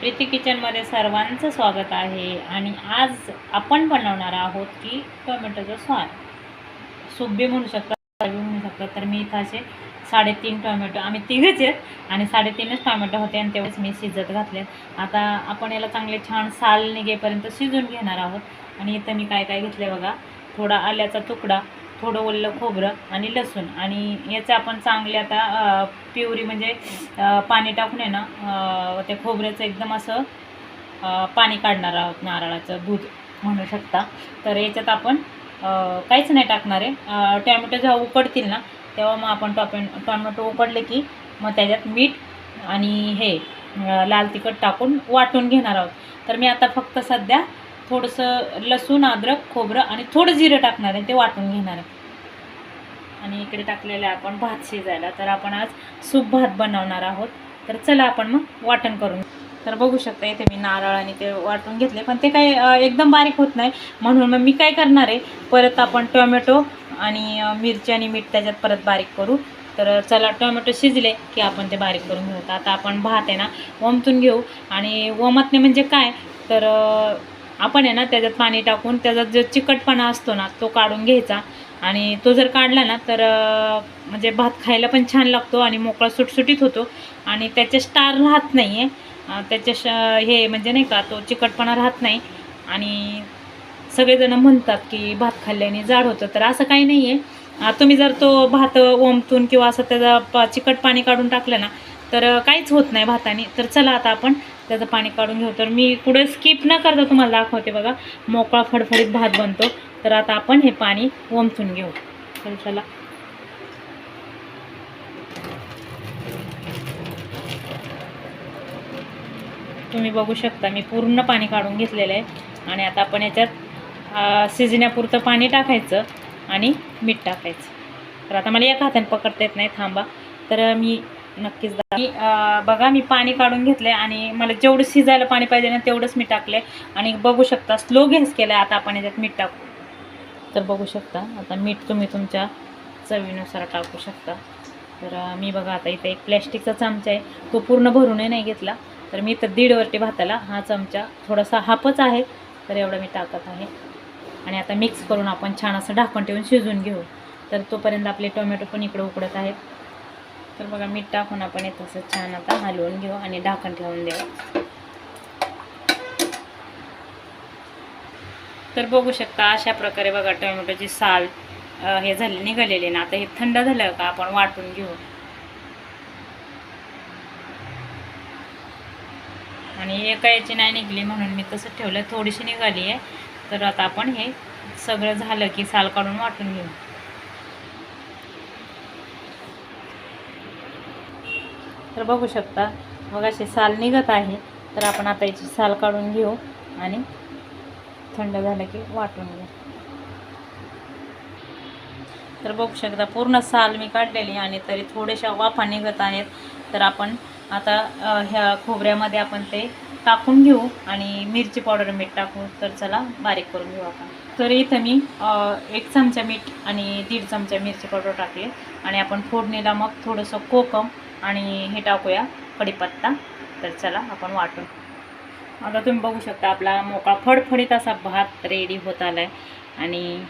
प्रीती किचनमध्ये सर्वांचं स्वागत आहे आणि आज आपण बनवणार आहोत की टोमॅटोचं स्वाद. सूप बी म्हणू शकता स्वाद बी म्हणू शकता तर मी इथं असे साडेतीन टोमॅटो आम्ही तिघेच आहेत आणि साडेतीनच टोमॅटो होते आणि तेवढेच मी शिजत घातले. आता आपण याला चांगले छान साल निघेपर्यंत शिजून घेणार आहोत. आणि इथं मी काय काय घेतले बघा थोडा आल्याचा तुकडा थोडं ओलं खोबरं आणि लसूण. आणि याचं आपण चांगले आता प्युरी म्हणजे पाणी टाकून आहे ना त्या खोबऱ्याचं एकदम असं पाणी काढणार आहोत नारळाचं दूध म्हणू शकता. तर याच्यात आपण काहीच नाही टाकणार आहे. टॅमॅटो जेव्हा उकडतील ना तेव्हा मग आपण टॉपॅ टॉमॅटो उकडले की मग त्याच्यात मीठ आणि हे लाल तिखट टाकून वाटून घेणार आहोत. तर मी आता फक्त सध्या थोडंसं लसूण अद्रक खोबरं आणि थोडं जिरं टाकणार आहे ते वाटून घेणार आहे. आणि इकडे टाकलेलं आहे आपण भात शिजायला. तर आपण आज सूप भात बनवणार आहोत. तर चला आपण मग वाटण करून तर बघू शकता इथे मी नारळ आणि ते वाटून घेतले. पण ते काही एकदम बारीक होत नाही. म्हणून मग मी काय करणार आहे परत आपण टोमॅटो आणि मिरची आणि मीठ त्याच्यात परत बारीक करू. तर चला टोमॅटो शिजले की आपण ते बारीक करून घेऊ. तर आता आपण भात आहे ना वमतून घेऊ. आणि वमतने म्हणजे काय? तर आपण आहे ना त्याच्यात पाणी टाकून त्याचा जो चिकटपणा असतो ना तो काढून घ्यायचा. आणि तो जर काढला ना तर म्हणजे भात खायला पण छान लागतो आणि मोकळा सुटसुटीत होतो. आणि त्याचे स्टार राहत नाही आहे त्याचे श हे म्हणजे नाही का तो चिकटपणा राहत नाही. आणि सगळेजण म्हणतात की भात खाल्ल्याने जाड होतं. तर असं काही नाही आहे तुम्ही जर तो भात ओमतून किंवा असं त्याचा प चिकट पाणी काढून टाकलं ना तर काहीच होत नाही भाताने. तर चला आता आपण त्याचं पाणी काढून घेऊ. तर मी पुढे स्किप न करता तुम्हाला दाखवते बघा. मोकळा फडफडीत भात बनतो. तर आता आपण हे पाणी ओमतून घेऊ. तर चला. तुम्ही बघू शकता मी पूर्ण पाणी काढून घेतलेलं आहे. आणि आता आपण याच्यात शिजण्यापुरतं पाणी टाकायचं आणि मीठ टाकायचं. तर आता मला एका हाताने पकडता येत नाही थांबा. तर मी नक्कीच मी, बघा मी पाणी काढून घेतले आणि मला जेवढं शिजायला पाणी पाहिजे ना तेवढंच मी टाकले आणि बघू शकता स्लो गॅस केला आता आपण याच्यात मीठ टाकू. तर बघू शकता आता मीठ तुम्ही तुमच्या चवीनुसार टाकू शकता. तर मी बघा आता इथे एक प्लॅस्टिकचा चमचा आहे. तो पूर्ण भरूनही नाही घेतला. तर मी इथं दीड वरटी भाताला हा चमचा थोडासा हापच आहे. तर एवढं मी टाकत आहे. आणि आता मिक्स करून आपण छान असं ढाकण ठेवून शिजून घेऊ. तर तोपर्यंत आपले टोमॅटो पण इकडे उकडत आहेत. तर बघा मीठ टाकून आपण हे तसं छान आता हलवून घेऊ आणि ढाकण ठेवून देऊ. तर बघू शकता अशा प्रकारे बघा टोमॅटोची साल हे झाले निघालेली ना. आता हे थंड झालं का आपण वाटून घेऊ. आणि एका याची नाही निघली म्हणून मी तसं ठेवलं थोडीशी निघाली आहे तर आता आपण हे सगळं झालं की साल काढून वाटून घेऊ. तर बघू शकता. मग अशी साल निघत आहे. तर आपण आता याची साल काढून घेऊ आणि थंड झालं की वाटून घेऊ. तर बघू शकता पूर्ण साल मी काढलेली आणि तरी थोड्याशा वाफा निघत आहेत. तर आपण आता ह्या खोबऱ्यामध्ये आपण ते टाकून घेऊ आणि मिरची पावडर मीठ टाकू. तर चला बारीक करून घेऊ आपण. तर इथं मी एक चमचा मीठ आणि दीड चमचा मिरची पावडर टाकले. आणि आपण फोडणीला मग थोडंसं कोकम आणि हे टाकूया कढीपत्ता. तर चला आपण वाटू आता तुम्ही बघू शकता आपला मोकळा फडफडीत असा भात रेडी होत आला आहे आणि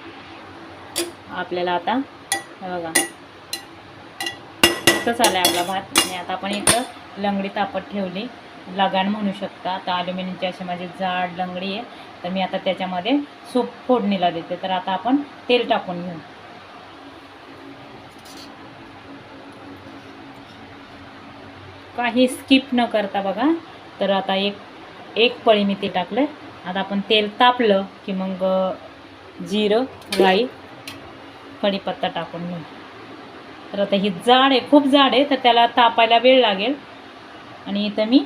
आपल्याला आता हे बघा. तसंच आला आहे आपला भात. आणि आता आपण इथं लंगडी तापत ठेवली. लगान म्हणू शकता. आता अल्युमिनियमची अशी माझी जाड लंगडी आहे. तर मी आता त्याच्यामध्ये सूप फोडणीला देते. तर आता आपण तेल टाकून घेऊ. काही स्किप न करता बघा. तर आता एक एक पळी मी ते टाकलं आता आपण तेल तापलं की मग जिरं राई कढीपत्ता टाकून घेऊ. तर आता ही जाड आहे खूप जाड आहे तर त्याला तापायला वेळ लागेल. आणि इथं मी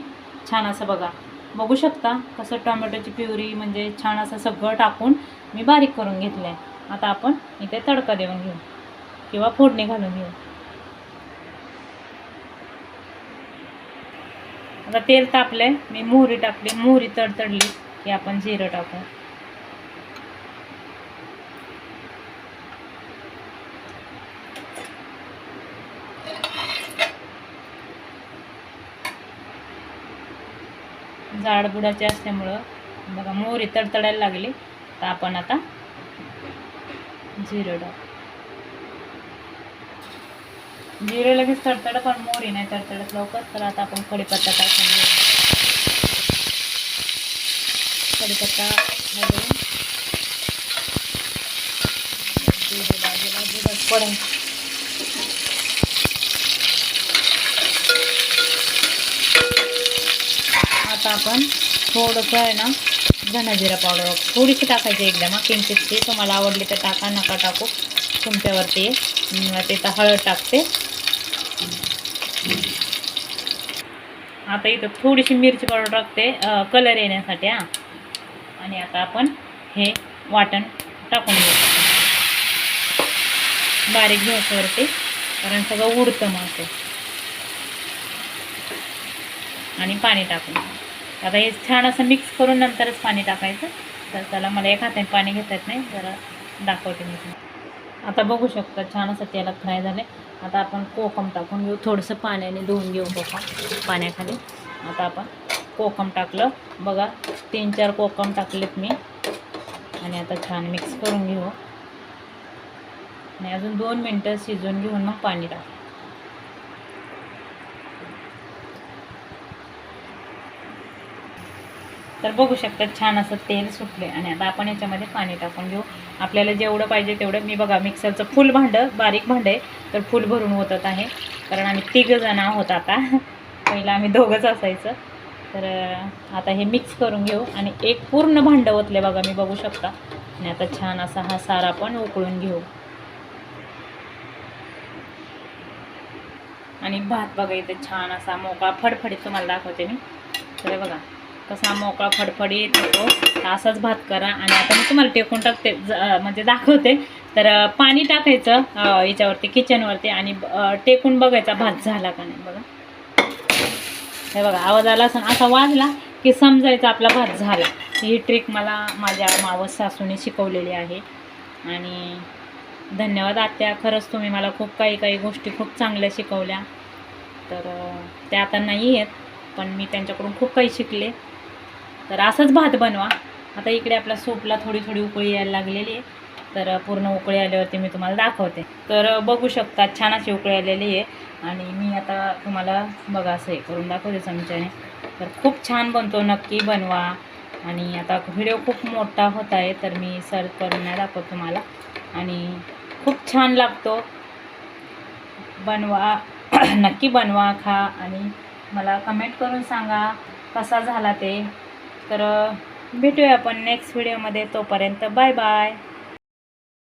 छान असं बघा बघू शकता कसं टोमॅटोची प्युरी म्हणजे छान असं सगळं टाकून मी बारीक करून घेतलं आहे आता आपण इथे तडका देऊन घेऊ किंवा फोडणी घालून घेऊ. आता तेल तापलंय. मी मोहरी टाकली. मोहरी तडतडली की आपण जिरं टाकू. जाडबुडाचे असल्यामुळं बघा मोहरी तडतडायला लागली. तर आपण आता जिरं टाकू. जिरे लगेच तडतड पण मोरी नाही तडतडत. लवकर तर आता आपण कडीपत्ता टाकून घेऊ. कढीपत्ता घालून बाजूला पडेल. आता आपण थोडंसं आहे ना धना जिरा पावडर थोडीशी टाकायची एकदम किंचितची तुम्हाला आवडली तर टाका नका टाकू. तुमच्यावरती ते तर हळद टाकते. आता इथं थोडीशी मिरची पावडर टाकते कलर येण्यासाठी हां. आणि आता आपण हे वाटण टाकून घेऊ. बारीक गॅसवरती कारण सगळं उडतं मग ते. आणि पाणी टाकून आता हे छान असं मिक्स करून नंतरच पाणी टाकायचं. तर त्याला मला एक हाताने पाणी घेता येत नाही जरा दाखवते मी तुम्हाला. आता बघू शकता छान असं तेलात फ्राय झाले. आता आपण कोकम टाकून घेऊ. थोडंसं पाण्याने धुवून घेऊ कोकम पाण्याखाली. आता आपण कोकम टाकलं. बघा तीन चार कोकम टाकलेत मी. आणि आता छान मिक्स करून घेऊ. आणि अजून दोन मिनटं शिजवून घेऊन मग पाणी टाक. तर बघू शकता छान असं तेल सुटले आणि आता आपण याच्यामध्ये पाणी टाकून घेऊ. आपल्याला जेवढं पाहिजे तेवढं. मी बघा मिक्सरचं फुल भांडं बारीक भांडं आहे तर फुल भरून होतच आहे. कारण आम्ही तिघं जण आहोत आता. पहिलं आम्ही दोघंच असायचं. तर आता हे मिक्स करून घेऊ. आणि एक पूर्ण भांडं ओतले बघा मी बघू शकता. आणि आता छान असा हा सारा पण उकळून घेऊ. आणि भात बघा इथे छान असा मोकळा फडफडीत तुम्हाला दाखवते मी. तर बघा कसा मोकळा फडफडीत होतो तर असाच भात करा. आणि आता मी तुम्हाला टेकून टाकते ज- म्हणजे दाखवते. तर पाणी टाकायचं याच्यावरती किचनवरती आणि टेकून बघायचा भात झाला का नाही बघा. हे बघा आवाज आला असं असा वाजला की समजायचा आपला भात झाला. ही ट्रिक मला माझ्या मावस सासूने शिकवलेली आहे. आणि धन्यवाद आत्या. खरंच तुम्ही मला खूप काही काही गोष्टी खूप चांगल्या शिकवल्या. तर त्या आता नाही आहेत पण मी त्यांच्याकडून खूप काही शिकले. तर असंच भात बनवा. आता इकडे आपल्या सूपला थोडी थोडी उकळी यायला लागलेली आहे. तर पूर्ण उकळी आल्यावरती मी तुम्हाला दाखवते. तर बघू शकता छान अशी उकळी आलेली आहे. आणि मी आता तुम्हाला बघा असं हे करून दाखवते चमच्याने. तर खूप छान बनतो नक्की बनवा. आणि आता व्हिडिओ खूप मोठा होत आहे तर मी सर्च करून नाही दाखवत तुम्हाला. आणि खूप छान लागतो. बनवा नक्की बनवा खा. आणि मला कमेंट करून सांगा कसा झाला ते. तर भेटूया आपण नेक्स्ट व्हिडिओमध्ये तोपर्यंत बाय बाय